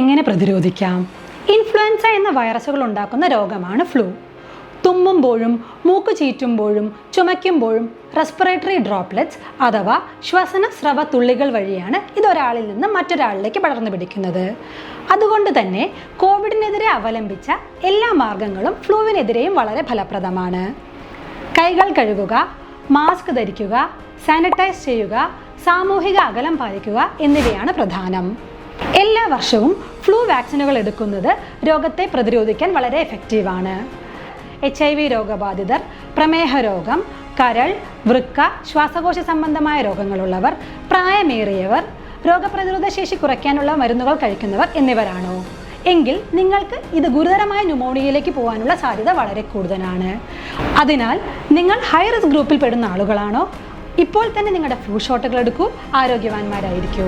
എങ്ങനെ പ്രതിരോധിക്കാം? ഇൻഫ്ലുവൻസ എന്ന വൈറസുകൾ ഉണ്ടാക്കുന്ന രോഗമാണ് ഫ്ലൂ. തുമ്മുമ്പോഴും മൂക്ക് ചീറ്റുമ്പോഴും ചുമയ്ക്കുമ്പോഴും റെസ്പിറേറ്ററി ഡ്രോപ്ലെറ്റ്സ് അഥവാ ശ്വസന സ്രവ തുള്ളികൾ വഴിയാണ് ഇത് ഒരാളിൽ നിന്ന് മറ്റൊരാളിലേക്ക് പടർന്നു പിടിക്കുന്നത്. അതുകൊണ്ട് തന്നെ കോവിഡിനെതിരെ അവലംബിച്ച എല്ലാ മാർഗങ്ങളും ഫ്ലൂവിനെതിരെയും വളരെ ഫലപ്രദമാണ്. കൈകൾ കഴുകുക മാസ്ക് ധരിക്കുക സാനിറ്റൈസ് ചെയ്യുക സാമൂഹിക അകലം പാലിക്കുക എന്നിവയാണ് പ്രധാനം. എല്ലാ വർഷവും ഫ്ലൂ വാക്സിനുകൾ എടുക്കുന്നത് രോഗത്തെ പ്രതിരോധിക്കാൻ വളരെ എഫക്റ്റീവാണ് എച്ച് ഐ വി രോഗബാധിതർ പ്രമേഹ രോഗം കരൾ വൃക്ക ശ്വാസകോശ സംബന്ധമായ രോഗങ്ങളുള്ളവർ പ്രായമേറിയവർ രോഗപ്രതിരോധ ശേഷി കുറയ്ക്കാനുള്ള മരുന്നുകൾ കഴിക്കുന്നവർ എന്നിവരാണോ? എങ്കിൽ നിങ്ങൾക്ക് ഇത് ഗുരുതരമായ ന്യൂമോണിയയിലേക്ക് പോകാനുള്ള സാധ്യത വളരെ കൂടുതലാണ്. അതിനാൽ നിങ്ങൾ ഹൈ റിസ്ക് ഗ്രൂപ്പിൽ പെടുന്ന ആളുകളാണോ? ഇപ്പോൾ തന്നെ നിങ്ങളുടെ ഫ്ലൂ ഷോട്ടുകൾ എടുക്കൂ. ആരോഗ്യവാന്മാരായിരിക്കൂ.